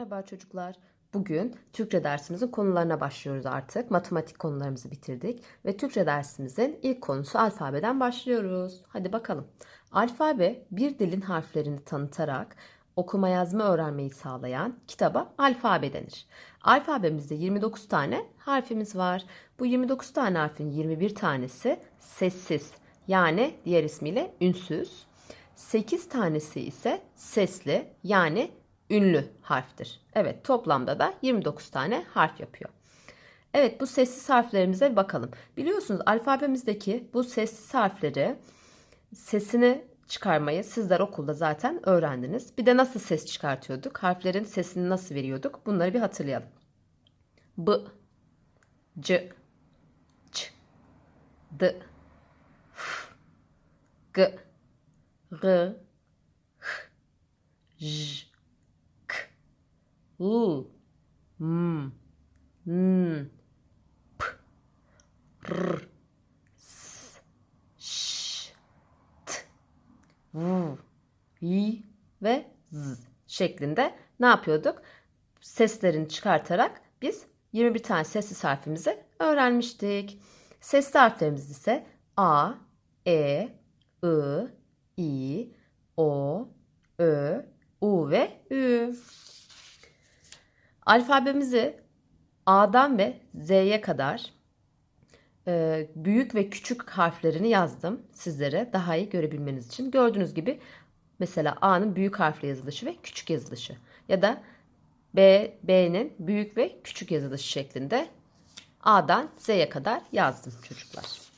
Merhaba çocuklar. Bugün Türkçe dersimizin konularına başlıyoruz artık. Matematik konularımızı bitirdik ve Türkçe dersimizin ilk konusu alfabeden başlıyoruz. Hadi bakalım. Alfabe bir dilin harflerini tanıtarak okuma yazma öğrenmeyi sağlayan kitaba alfabe denir. Alfabemizde 29 tane harfimiz var. Bu 29 tane harfin 21 tanesi sessiz yani diğer ismiyle ünsüz. 8 tanesi ise sesli yani ünlü harftir. Evet toplamda da 29 tane harf yapıyor. Evet bu sessiz harflerimize bakalım. Biliyorsunuz alfabemizdeki bu sessiz harfleri sesini çıkarmayı sizler okulda zaten öğrendiniz. Bir de nasıl ses çıkartıyorduk? Harflerin sesini nasıl veriyorduk? Bunları bir hatırlayalım. B, C, Ç, D, F, G, R, H, J, L, M, N, P, R, S, Ş, T, V, Y ve Z şeklinde ne yapıyorduk? Seslerini çıkartarak biz 21 tane sessiz harfimizi öğrenmiştik. Sesli harflerimiz ise A, E, I, İ, O, Ö, U ve Ü. Alfabemizi A'dan ve Z'ye kadar e, büyük ve küçük harflerini yazdım sizlere daha iyi görebilmeniz için. Gördüğünüz gibi mesela A'nın büyük harfle yazılışı ve küçük yazılışı ya da B, B'nin büyük ve küçük yazılışı şeklinde A'dan Z'ye kadar yazdım çocuklar.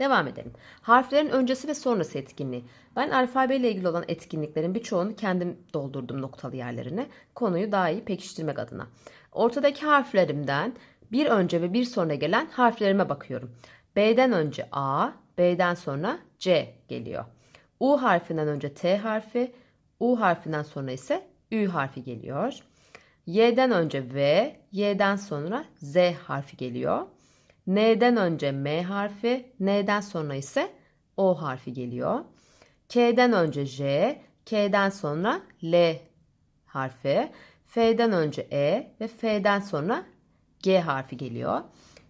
Devam edelim. Harflerin öncesi ve sonrası etkinliği. Ben alfabeyle ilgili olan etkinliklerin birçoğunu kendim doldurdum noktalı yerlerine. Konuyu daha iyi pekiştirmek adına. Ortadaki harflerimden bir önce ve bir sonra gelen harflerime bakıyorum. B'den önce A, B'den sonra C geliyor. U harfinden önce T harfi, U harfinden sonra ise Ü harfi geliyor. Y'den önce V, Y'den sonra Z harfi geliyor. N'den önce M harfi, N'den sonra ise O harfi geliyor. K'den önce J, K'den sonra L harfi, F'den önce E ve F'den sonra G harfi geliyor.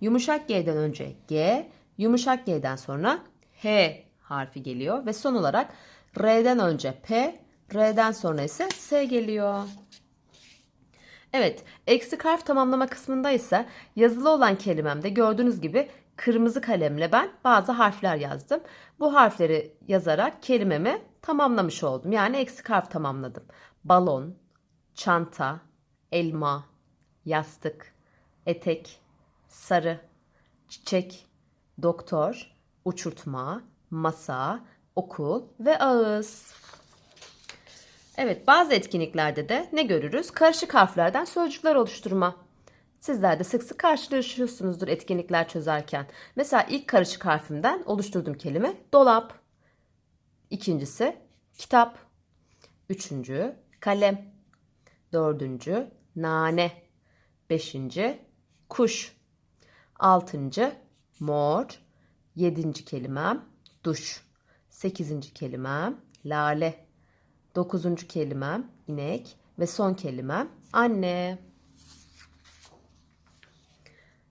Yumuşak G'den önce G, yumuşak G'den sonra H harfi geliyor ve son olarak R'den önce P, R'den sonra ise S geliyor. Evet, eksik harf tamamlama kısmında ise yazılı olan kelimemde gördüğünüz gibi kırmızı kalemle ben bazı harfler yazdım. Bu harfleri yazarak kelimemi tamamlamış oldum. Yani eksik harf tamamladım. Balon, çanta, elma, yastık, etek, sarı, çiçek, doktor, uçurtma, masa, okul ve ağız. Evet bazı etkinliklerde de ne görürüz? Karışık harflerden sözcükler oluşturma. Sizler de sık sık karşılaşıyorsunuzdur etkinlikler çözerken. Mesela ilk karışık harfimden oluşturduğum kelime dolap. İkincisi kitap. Üçüncü kalem. Dördüncü nane. Beşinci kuş. Altıncı mor. Yedinci kelimem duş. Sekizinci kelimem lale. Dokuzuncu kelimem inek ve son kelimem anne.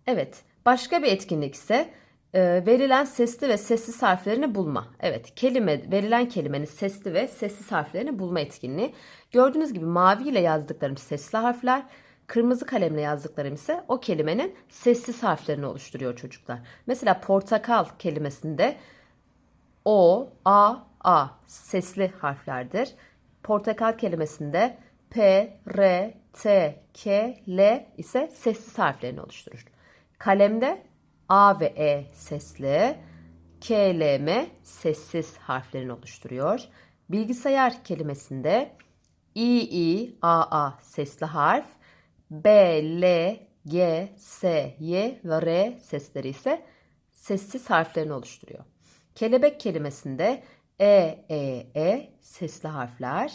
Evet, başka bir etkinlik ise e, verilen sesli ve sessiz harflerini bulma. Evet, kelime verilen kelimenin sesli ve sessiz harflerini bulma etkinliği. Gördüğünüz gibi mavi ile yazdıklarım sesli harfler, kırmızı kalemle yazdıklarım ise o kelimenin sessiz harflerini oluşturuyor çocuklar. Mesela portakal kelimesinde o, a, a sesli harflerdir. Portakal kelimesinde P, R, T, K, L ise sessiz harflerini oluşturur. Kalemde A ve E sesli, K, L, M sessiz harflerini oluşturuyor. Bilgisayar kelimesinde İ, İ, A, A sesli harf, B, L, G, S, Y ve R sesleri ise sessiz harflerini oluşturuyor. Kelebek kelimesinde E, E, E sesli harfler,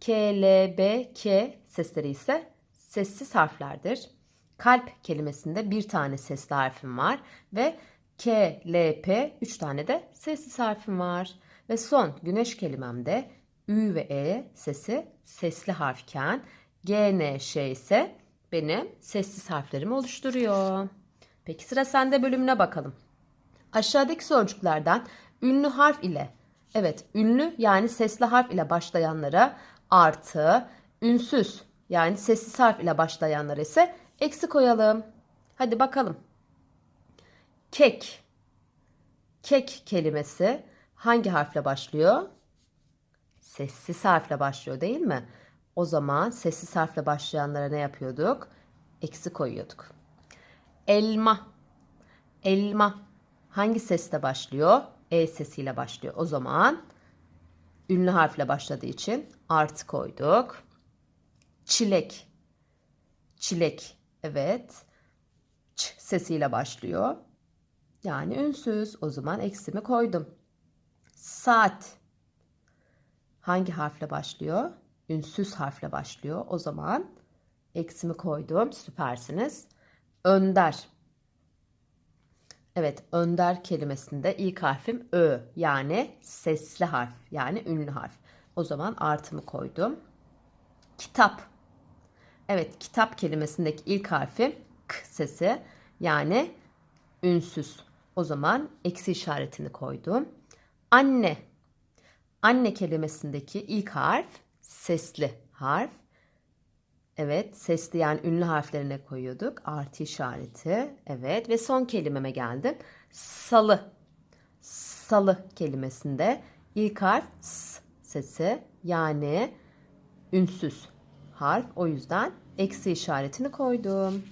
K, L, B, K sesleri ise sessiz harflerdir. Kalp kelimesinde bir tane sesli harfim var ve K, L, P üç tane de sessiz harfim var. Ve son güneş kelimemde Ü ve E sesi sesli harfken G, N, Ş ise benim sessiz harflerimi oluşturuyor. Peki sıra sende bölümüne bakalım. Aşağıdaki sözcüklerden ünlü harf ile evet ünlü yani sesli harf ile başlayanlara artı ünsüz yani sessiz harf ile başlayanlara ise eksi koyalım. Hadi bakalım. Kek. Kek kelimesi hangi harfle başlıyor? Sessiz harfle başlıyor değil mi? O zaman sessiz harfle başlayanlara ne yapıyorduk? Eksi koyuyorduk. Elma. Elma hangi sesle başlıyor? E sesiyle başlıyor. O zaman ünlü harfle başladığı için artı koyduk. Çilek. Çilek. Evet. Ç sesiyle başlıyor. Yani ünsüz. O zaman eksimi koydum. Saat. Hangi harfle başlıyor? Ünsüz harfle başlıyor. O zaman eksimi koydum. Süpersiniz. Önder. Evet, önder kelimesinde ilk harfim ö yani sesli harf yani ünlü harf. O zaman artımı koydum. Kitap. Evet, kitap kelimesindeki ilk harfim k sesi yani ünsüz. O zaman eksi işaretini koydum. Anne. Anne kelimesindeki ilk harf sesli harf. Evet, sesli ünlü harflerine koyuyorduk. Artı işareti. Evet ve son kelimeme geldim. Salı. Salı kelimesinde ilk harf s sesi yani ünsüz harf. O yüzden eksi işaretini koydum.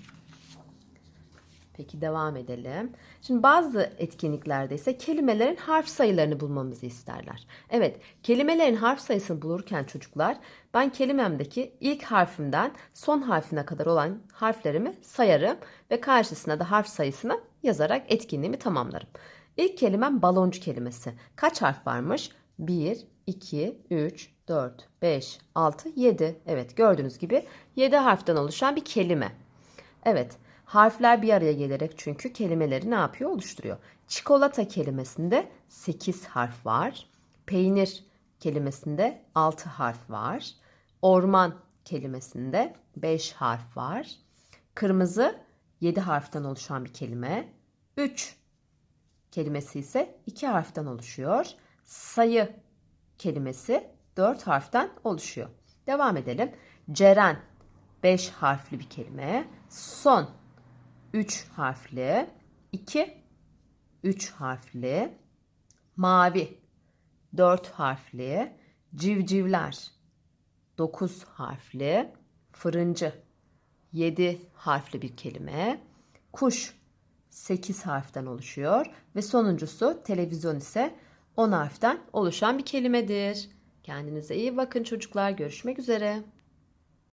Peki devam edelim. Şimdi bazı etkinliklerde ise kelimelerin harf sayılarını bulmamızı isterler. Evet, kelimelerin harf sayısını bulurken çocuklar ben kelimemdeki ilk harfimden son harfine kadar olan harflerimi sayarım ve karşısına da harf sayısını yazarak etkinliğimi tamamlarım. İlk kelimem baloncu kelimesi. Kaç harf varmış? 1, 2, 3, 4, 5, 6, 7. Evet gördüğünüz gibi 7 harften oluşan bir kelime. Evet harfler bir araya gelerek çünkü kelimeleri ne yapıyor? Oluşturuyor. Çikolata kelimesinde 8 harf var. Peynir kelimesinde 6 harf var. Orman kelimesinde 5 harf var. Kırmızı 7 harften oluşan bir kelime. 3 kelimesi ise 2 harften oluşuyor. Sayı kelimesi 4 harften oluşuyor. Devam edelim. Ceren 5 harfli bir kelime. Son 3 harfli. 2 3 harfli. Mavi 4 harfli. Civcivler 9 harfli. Fırıncı 7 harfli bir kelime. Kuş 8 harften oluşuyor ve sonuncusu televizyon ise 10 harften oluşan bir kelimedir. Kendinize iyi bakın çocuklar. Görüşmek üzere.